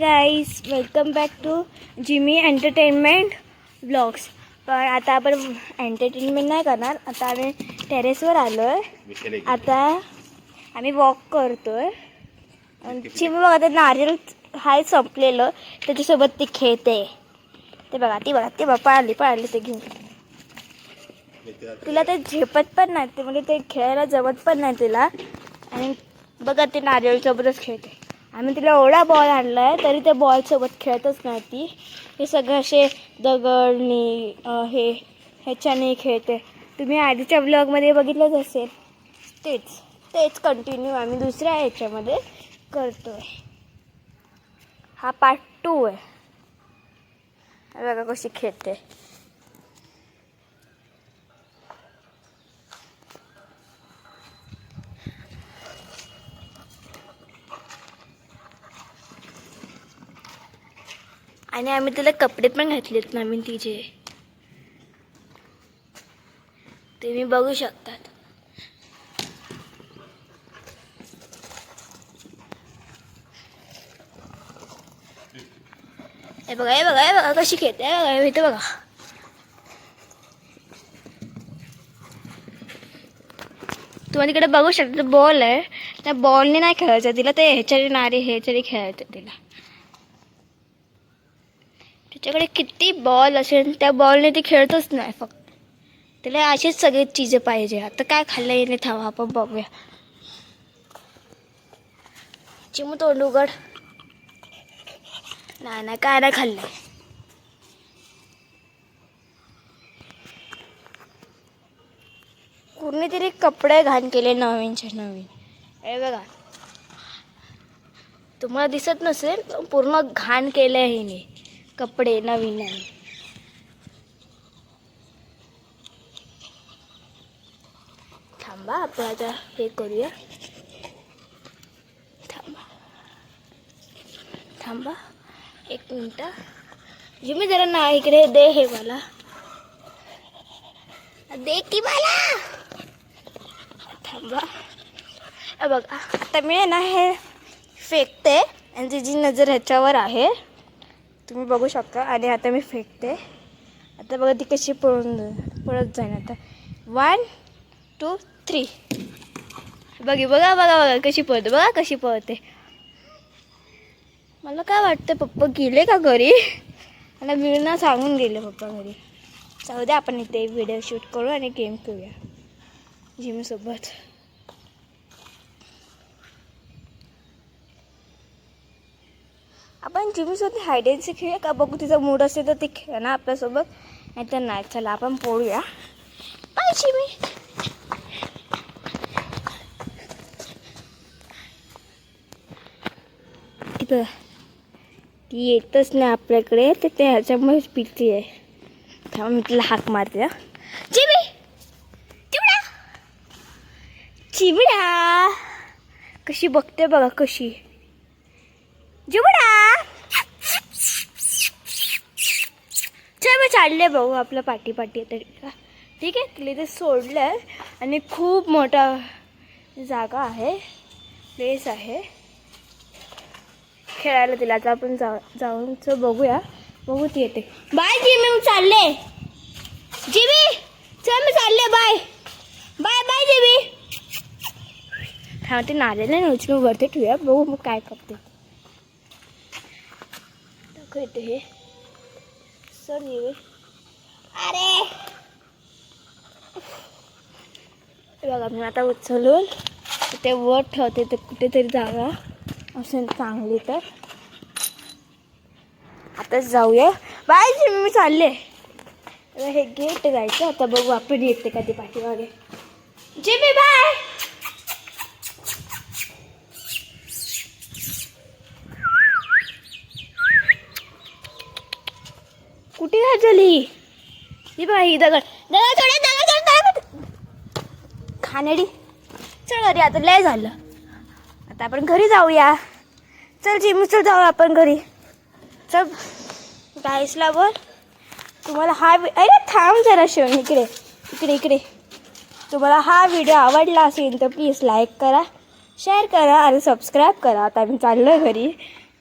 Guys welcome back to Jimmy entertainment blogs पण आता आपण एंटरटेनमेंट नाही करणार. आता आम्ही टेरेसवर आलो आहे आता आम्ही वॉक करतो आहे चिमी बघा ते नारियल हाय संपलेलं. त्याच्यासोबत ती खेळते ते बघा ती बघा ती बघा पळाली पळाली ते घेऊन. तिला ते झेपत पण नाही. ते म्हणजे ते खेळायला जमत पण नाही तिला. आणि बघा ते नारियलसोबतच खेळते. आम्ही तिला एवढा बॉल आणला आहे तरी ते बॉलसोबत खेळतच नाही ती. हे सगळं असे दगडनी हे ह्याच्याने खेळते. तुम्ही आधीच्या ब्लॉगमध्ये बघितलंच असेल. तेच तेच कंटिन्यू आम्ही दुसऱ्या ह्याच्यामध्ये करतो आहे हा पार्ट टू आहे. बघा कशी खेळते. आणि आम्ही तिला कपडे पण घातलेत नवीन तिचे. तुम्ही बघू शकतात. हे बघा हे बघा हे बघा कशी खेळते बघा इथे बघा. तुम्हाला तिकडे बघू शकता बॉल आहे. त्या बॉलने नाही खेळायचं तिला ते ह्याच्याने नारे ह्याच्याने खेळायचं तिला. त्याच्याकडे किती बॉल असेल त्या बॉलने ते खेळतच नाही फक्त. तिला अशीच सगळी चीज पाहिजे. आता काय खाल्लं येणे थांबा आपण बघूया. चिमू तोंड उघड नाही नाही काय नाही खाल्लंय कुणीतरी कपडे घाण केले नवीनचे नवीन. हे बघा. तुम्हाला दिसत नसेल पूर्ण घाण केलं आहे हिने. कपडे नवीन नवीन. थांबा आपण आता हे करूया. थांबा. थांबा एक मिनटं. मी जरा ना इकडे दे हे मला. दे की मला. थांबा. बघा आता मी ना हे फेकते. आणि तिची नजर ह्याच्यावर आहे. तुम्ही बघू शकता. आणि आता मी फेकते. आता बघा ती कशी पळून पळत जाईन आता. वन टू थ्री बघी बघा बघा बघा कशी पळते. बघा कशी पळते. मला काय वाटतं पप्पा गेले का घरी? मला वीणा सांगून गेले पप्पा घरी. जाऊ द्या आपण इथे व्हिडिओ शूट करू आणि गेम खेळूया. जिमसोबत. आपण जिमसोबत हायडेन्सी खेळूया का बघू तिचा मूड असेल तर ती खेळ ना आपल्यासोबत. नाही तर नाही चला आपण पोळूया. बाय जिमी ती ती येतच नाही आपल्याकडे तर ते ह्याच्यामुळेच पिती आहे. त्यामुळे मी तिला हाक मारते चिमी चिमडा चिमडा कशी बघते बघा कशी. चिमडा चल मग चालले भाऊ आपलं पाठी पाठी तरी का ठीक आहे तिला ते सोडलं आहे आणि खूप मोठा जागा आहे प्लेस आहे. खेळायला तिला आता आपण जा जाऊन च बघूया. बघू ती येते. बाय जिमी मी चालले. जिमी चल मी चालले बाय बाय बाय जिमी हा ते नारेल आहे उचलून वरती ठेवूया. बघू मग काय करते. दाखवते हे. सर जिमी अरे! बघा मी आता उचलून ते वर ठेवते ते कुठेतरी जागा. असेल चांगली तर. आता जाऊया. बाय जिमी मी चालले. हे गेट जायचं. आता बघू आपण येते का ते पाठीमागे. Jimmy bye! काय झाली ही बाई दगड दगड थोडे दगड दगड दगड चल अरे आता लय झालं. आता आपण घरी जाऊया. चल जिमी चल जाऊ आपण घरी. चल. गायसला बोल. तुम्हाला हा अरे थांब जरा शिवण इकडे. इकडे इकडे. तुम्हाला हा व्हिडिओ आवडला असेल तर प्लीज लाईक करा शेअर करा आणि सबस्क्राईब करा. आता मी चाललो आहे घरी.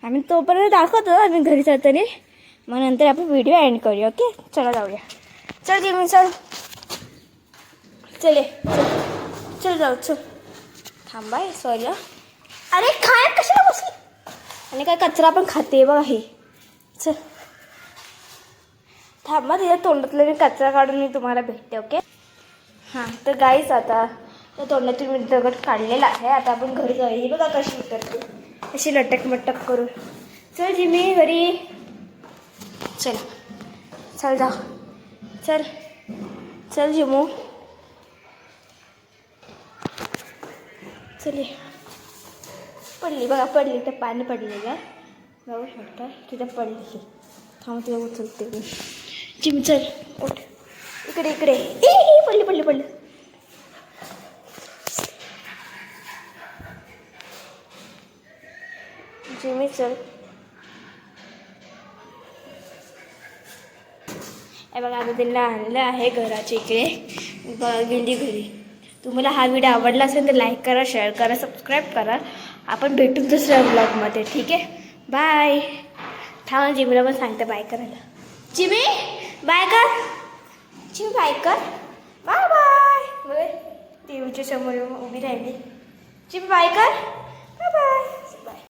आम्ही तोपर्यंत दाखवतो आम्ही घरी जाताना. मग नंतर आपण व्हिडिओ एंड करूया ओके चला जाऊया. चल जिमी चल. चल चल. चल जाऊ चल. थांबाय सॉरी अरे खाय कशाला बसली? आणि काय कचरा पण खाते बघा हे. चल. थांबा तिच्या तोंडातलं मी कचरा काढून मी तुम्हाला भेटते ओके हां तर गाईच आता त्या तोंडातून मी दगड काढलेला आहे. आता आपण घरी जाऊया. बघा कशी उतरते. अशी लटक मटक करून. चल जिमी घरी. चल चल जा चल चल जिमू चल ये. पडली बघा पडली तर पाणी पडलेलं बघू शकता तिथं पडली थांब तिला उचलते मी। जिम चल उठ। इकडे इकडे। ए, पडली पडली पडली। जिमी चल। हे बघा आता त्यांना आणलं आहे घराच्या इकडे. ब- गेली घरी. तुम्हाला हा व्हिडिओ आवडला असेल तर लाईक करा शेअर करा सबस्क्राईब करा. आपण भेटू दुसऱ्या ब्लॉगमध्ये ठीक आहे? बाय थांब जिमीला पण सांगते बाय करायला. जिमी बाय कर. जिमी बाय कर. बाय बाय बघ टी व्हीच्या समोर उभी राहिली. जिमी बाय कर. बाय